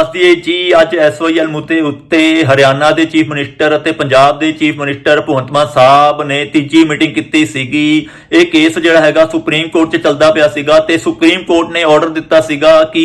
ਦੱਸ ਦਈਏ ਜੀ, ਅੱਜ ਐਸਵਾਈਐਲ ਮੁੱਦੇ ਉੱਤੇ ਹਰਿਆਣਾ ਦੇ ਚੀਫ ਮਿਨਿਸਟਰ ਅਤੇ ਪੰਜਾਬ ਦੇ ਚੀਫ ਮਿਨਿਸਟਰ ਭਗਵੰਤ ਮਾਨ ਸਾਹਿਬ ਨੇ ਤੀਜੀ ਮੀਟਿੰਗ ਕੀਤੀ ਸੀਗੀ। ਇਹ ਕੇਸ ਜਿਹੜਾ ਹੈਗਾ ਸੁਪਰੀਮ ਕੋਰਟ 'ਚ ਚੱਲਦਾ ਪਿਆ ਸੀਗਾ ਤੇ ਸੁਪਰੀਮ ਕੋਰਟ ਨੇ ਆਰਡਰ ਦਿੱਤਾ ਸੀਗਾ ਕਿ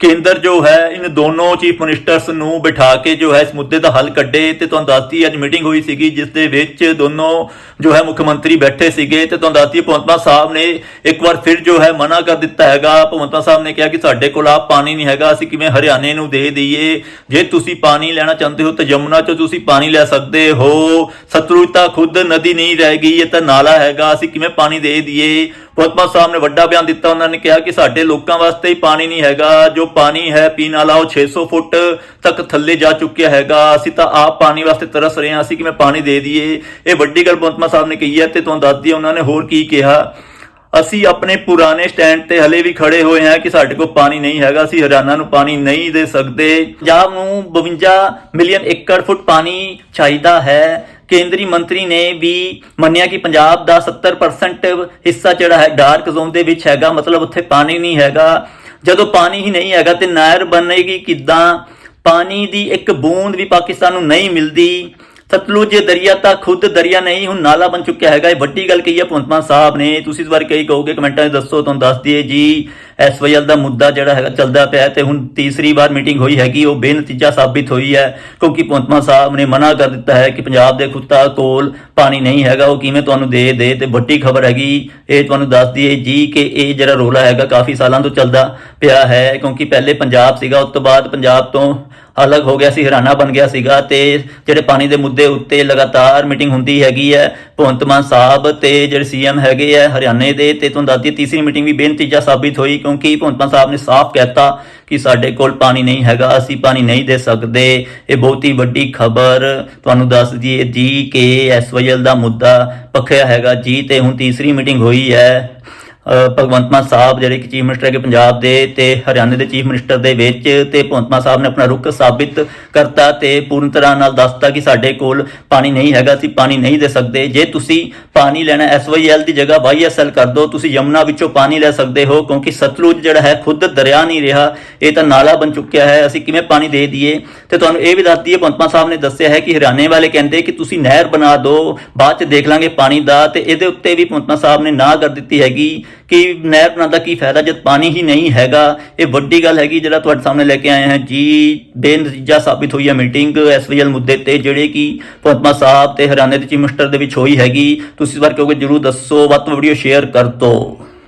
ਕੇਂਦਰ ਜੋ ਹੈ, ਇਨ ਦੋਨੋਂ ਚੀਫ ਮਿਨਿਸਟਰਸ ਨੂੰ ਬਿਠਾ ਕੇ ਜੋ ਹੈ, ਇਸ ਮੁੱਦੇ ਦਾ ਹੱਲ ਕੱਢੇ ਤੇ ਤੁਹਾਨੂੰ ਦੱਸਦੀ ਅੱਜ ਮੀਟਿੰਗ ਹੋਈ ਸੀਗੀ ਜਿਸ ਦੇ ਵਿੱਚ ਦੋਨੋਂ ਜੋ ਹੈ ਮੁੱਖ ਮੰਤਰੀ ਬੈਠੇ ਸੀਗੇ ਤੇ ਤੁਹਾਨੂੰ ਦੱਸਦੀ ਭਗਵੰਤ ਮਾਨ ਸਾਹਿਬ ਨੇ ਇੱਕ ਵਾਰ ਫਿਰ ਜੋ ਹੈ ਮਨਾ ਕਰ ਦਿੱਤਾ ਹੈਗਾ। ਭਗਵੰਤ ਮਾਨ ਸਾਹਿਬ ਨੇ ਕਿਹਾ ਕਿ ਸਾਡੇ ਕੋਲ ਆ ਪਾਣੀ ਨਹੀਂ ਹੈਗਾ, ਅਸੀਂ ਕਿਵੇਂ ਹਰਿਆਣੇ ਨੂੰ ਦੇ ਦਈਏ। ਜੇ ਤੁਸੀਂ ਪਾਣੀ ਲੈਣਾ ਚਾਹੁੰਦੇ ਹੋ ਤਾਂ ਯਮੁਨਾ ਚੋਂ ਤੁਸੀਂ ਪਾਣੀ ਲੈ ਸਕਦੇ ਹੋ। ਸਤਲੁਜ ਤਾਂ ਖੁਦ ਨਦੀ ਨਹੀਂ ਰਹੇਗੀ ਇਹ ਤਾਂ ਨਾਲਾ ਹੈਗਾ। ਅਸੀਂ ਕਿਵੇਂ ਪਾਣੀ ਦੇ ਦਈਏ? ਭਗਵੰਤ ਸਾਹਿਬ ਨੇ ਵੱਡਾ ਬਿਆਨ ਦਿੱਤਾ। ਉਹਨਾਂ ਨੇ ਕਿਹਾ ਕਿ ਸਾਡੇ ਲੋਕਾਂ ਵਾਸਤੇ ਹੀ ਪਾਣੀ ਨਹੀਂ ਹੈਗਾ। ਜੋ ਪਾਣੀ ਹੈ, ਪੀਣ ਵਾਲਾ ਉਹ 600 ਫੁੱਟ ਤੱਕ ਥੱਲੇ ਜਾ ਚੁੱਕਿਆ ਹੈਗਾ। ਅਸੀਂ ਤਾਂ ਆਪ ਪਾਣੀ ਵਾਸਤੇ ਤਰਸ ਰਹੇ ਹਾਂ। ਅਸੀਂ ਕਿਵੇਂ ਪਾਣੀ ਦੇ ਦਈਏ? ਇਹ ਵੱਡੀ ਗੱਲ ਭਗਵੰਤ ਸਾਹਿਬ ਨੇ ਕਹੀ ਹੈ ਤੇ ਤੁਹਾਨੂੰ ਦੱਸਦੀ ਉਹਨਾਂ ਨੇ ਹੋਰ ਕੀ ਕਿਹਾ? ਅਸੀਂ ਆਪਣੇ ਪੁਰਾਣੇ ਸਟੈਂਡ ਤੇ ਹਲੇ ਵੀ ਖੜੇ ਹੋਏ ਹਾਂ ਕਿ ਸਾਡੇ ਕੋਲ ਪਾਣੀ ਨਹੀਂ ਹੈਗਾ, ਅਸੀਂ ਹਰਿਆਣਾ ਨੂੰ ਪਾਣੀ ਨਹੀਂ ਦੇ ਸਕਦੇ। ਪੰਜਾਬ ਨੂੰ 52 ਮਿਲੀਅਨ ਏਕੜ ਫੁੱਟ ਪਾਣੀ ਚਾਹੀਦਾ ਹੈ। ਕੇਂਦਰੀ ਮੰਤਰੀ ਨੇ ਵੀ ਮੰਨਿਆ ਕਿ ਪੰਜਾਬ ਦਾ 70% ਹਿੱਸਾ ਜਿਹੜਾ ਹੈ, ਡਾਰਕ ਜ਼ੋਨ ਦੇ ਵਿੱਚ ਹੈਗਾ, ਮਤਲਬ ਉੱਥੇ ਪਾਣੀ ਨਹੀਂ ਹੈਗਾ। ਜਦੋਂ ਪਾਣੀ ਹੀ ਨਹੀਂ ਹੈਗਾ ਤੇ ਨਹਿਰ ਬਣੇਗੀ ਕਿੱਦਾਂ? ਪਾਣੀ ਦੀ ਇੱਕ ਬੂੰਦ ਵੀ ਪਾਕਿਸਤਾਨ ਨੂੰ ਨਹੀਂ ਮਿਲਦੀ। ਸਤਲੁਜ ਦਰਿਆ ਤਾਂ ਖੁਦ ਦਰਿਆ ਨਹੀਂ, ਹੁਣ ਨਾਲਾ ਬਣ ਚੁੱਕਿਆ ਹੈਗਾ। ਇਹ ਵੱਡੀ ਗੱਲ ਕਹੀ ਹੈ ਭਗਵੰਤ ਮਾਨ ਸਾਹਿਬ ਨੇ। ਤੁਸੀਂ ਇਸ ਬਾਰੇ ਕਈ ਕਹੋਗੇ, ਕਮੈਂਟਾਂ 'ਚ ਦੱਸੋ, ਤੁਹਾਨੂੰ ਦੱਸ ਦਈਏ ਜੀ। ਐਸਵਾਈਐਲ ਦਾ ਮੁੱਦਾ ਜਿਹੜਾ ਹੈਗਾ ਚੱਲਦਾ ਪਿਆ ਹੈ ਤੇ ਹੁਣ ਤੀਸਰੀ ਵਾਰ ਮੀਟਿੰਗ ਹੋਈ ਹੈਗੀ, ਉਹ ਬੇਨਤੀਜਾ ਸਾਬਿਤ ਹੋਈ ਹੈ, ਕਿਉਂਕਿ ਭਗਵੰਤ ਮਾਨ ਸਾਹਿਬ ਨੇ ਮਨਾ ਕਰ ਦਿੱਤਾ ਹੈ ਕਿ ਪੰਜਾਬ ਦੇ ਖੁੱਤਾ ਕੋਲ ਪਾਣੀ ਨਹੀਂ ਹੈਗਾ, ਉਹ ਕਿਵੇਂ ਤੁਹਾਨੂੰ ਦੇ ਦੇ ਤੇ ਵੱਡੀ ਖਬਰ ਹੈਗੀ, ਇਹ ਤੁਹਾਨੂੰ ਦੱਸ ਦਈਏ ਜੀ ਕਿ ਇਹ ਜਿਹੜਾ ਰੋਲਾ ਹੈਗਾ ਕਾਫੀ ਸਾਲਾਂ ਤੋਂ ਚੱਲਦਾ ਪਿਆ ਹੈ, ਕਿਉਂਕਿ ਪਹਿਲੇ ਪੰਜਾਬ ਸੀਗਾ, ਉਸ ਤੋਂ ਬਾਅਦ ਪੰਜਾਬ ਤੋਂ ਅਲੱਗ ਹੋ ਗਿਆ ਸੀ, ਹਰਿਆਣਾ ਬਣ ਗਿਆ ਸੀਗਾ ਤੇ ਜਿਹੜੇ ਪਾਣੀ ਦੇ ਮੁੱਦੇ ਉੱਤੇ ਲਗਾਤਾਰ ਮੀਟਿੰਗ ਹੁੰਦੀ ਹੈਗੀ ਹੈ, ਭਗਵੰਤ ਮਾਨ ਸਾਹਿਬ ਤੇ ਜਿਹੜੇ ਸੀਐਮ ਹੈਗੇ ਆ ਹਰਿਆਣੇ ਦੇ, ਤੇ ਤੁਹਾਨੂੰ ਦੱਸਦੀ ਤੀਸਰੀ ਮੀਟਿੰਗ ਵੀ ਬੇਨਤੀਜਾ ਸਾਬਿਤ ਹੋਈ ਕਿਉਂਕਿ ਭਗਵੰਤ ਮਾਨ ਸਾਹਿਬ ਨੇ ਸਾਫ਼ ਕਹਿਤਾ ਕਿ ਸਾਡੇ ਕੋਲ ਪਾਣੀ ਨਹੀਂ ਹੈਗਾ, ਅਸੀਂ ਪਾਣੀ ਨਹੀਂ ਦੇ ਸਕਦੇ। ਇਹ ਬਹੁਤ ਹੀ ਵੱਡੀ ਖਬਰ ਤੁਹਾਨੂੰ ਦੱਸ ਦਈਏ। ਜੀ ਕਿ ਐਸਵਾਈਐਲ ਦਾ ਮੁੱਦਾ ਪੱਖਿਆ ਹੈਗਾ। ਜੀ ਤੇ ਹੁਣ ਤੀਸਰੀ ਮੀਟਿੰਗ ਹੋਈ ਹੈ। ਭਗਵੰਤ ਮਾਨ ਸਾਹਿਬ ਜਿਹੜੇ ਕਿ ਚੀਫ ਮਿਨਿਸਟਰ ਹੈਗੇ ਪੰਜਾਬ ਦੇ ਤੇ ਹਰਿਆਣੇ ਦੇ ਚੀਫ ਮਿਨਿਸਟਰ ਦੇ ਵਿੱਚ ਤੇ ਭਗਵੰਤ ਮਾਨ ਸਾਹਿਬ ਨੇ ਆਪਣਾ ਰੁਖ ਸਾਬਿਤ ਕਰਤਾ ਤੇ ਪੂਰਨ ਤਰ੍ਹਾਂ ਨਾਲ ਦੱਸਤਾ ਕਿ ਸਾਡੇ ਕੋਲ ਪਾਣੀ ਨਹੀਂ ਹੈਗਾ, ਅਸੀਂ ਪਾਣੀ ਨਹੀਂ ਦੇ ਸਕਦੇ। ਜੇ ਤੁਸੀਂ ਪਾਣੀ ਲੈਣਾ ਐਸਵਾਈਐਲ ਦੀ ਜਗ੍ਹਾ ਵਾਈਐਸਐਲ ਕਰ ਦਿਓ, ਤੁਸੀਂ ਯਮੁਨਾ ਵਿੱਚੋਂ ਪਾਣੀ ਲੈ ਸਕਦੇ ਹੋ, ਕਿਉਂਕਿ ਸਤਲੁਜ ਜਿਹੜਾ ਹੈ, ਖੁਦ ਦਰਿਆ ਨਹੀਂ ਰਿਹਾ, ਇਹ ਤਾਂ ਨਾਲਾ ਬਣ ਚੁੱਕਿਆ ਹੈ, ਅਸੀਂ ਕਿਵੇਂ ਪਾਣੀ ਦੇ ਦਈਏ? ਤੇ ਤੁਹਾਨੂੰ ਇਹ ਵੀ ਦੱਸਦੀ ਹੈ, ਭਗਵੰਤ ਮਾਨ ਸਾਹਿਬ ਨੇ ਦੱਸਿਆ ਹੈ ਕਿ ਹਰਿਆਣੇ ਵਾਲੇ ਕਹਿੰਦੇ ਕਿ ਤੁਸੀਂ ਨਹਿਰ ਬਣਾ ਦਿਓ, ਬਾਅਦ ਚ ਦੇਖ ਲਾਂਗੇ ਪਾਣੀ ਦਾ, ਤੇ ਇਹਦੇ ਉੱਤੇ ਵੀ ਭਗਵੰਤ ਮਾਨ ਸਾਹਿਬ ਨੇ ਨਾ ਕਰ ਦਿੱਤੀ ਹੈਗੀ। ਕਿ ਨਹਿਰ ਬਣਾਉਣ ਦਾ ਕੀ ਫਾਇਦਾ ਜਦ ਪਾਣੀ ਹੀ ਨਹੀਂ ਹੈਗਾ? ਇਹ ਵੱਡੀ ਗੱਲ ਹੈਗੀ ਜਿਹੜਾ ਤੁਹਾਡੇ ਸਾਹਮਣੇ ਲੈ ਕੇ ਆਏ ਹਾਂ ਜੀ। ਬੇਨਤੀਜਾ ਸਾਬਿਤ ਹੋਈ ਹੈ ਮੀਟਿੰਗ ਐਸਵੀਐਲ ਮੁੱਦੇ ਤੇ, ਜਿਹੜੇ ਕਿ ਭਗਵੰਤ ਸਾਹਿਬ ਤੇ ਹਰਿਆਣੇ ਦੇ ਚੀਫ ਮਿਨਿਸਟਰ ਦੇ ਵਿੱਚ ਹੋਈ ਹੈਗੀ। ਤੁਸੀਂ ਇਸ ਵਾਰ ਕਿਉਂਕਿ ਜਰੂਰ ਦੱਸੋ, ਵੱਧ ਤੋਂ ਵੱਧ ਵੀਡੀਓ ਸ਼ੇਅਰ ਕਰ ਦਿਓ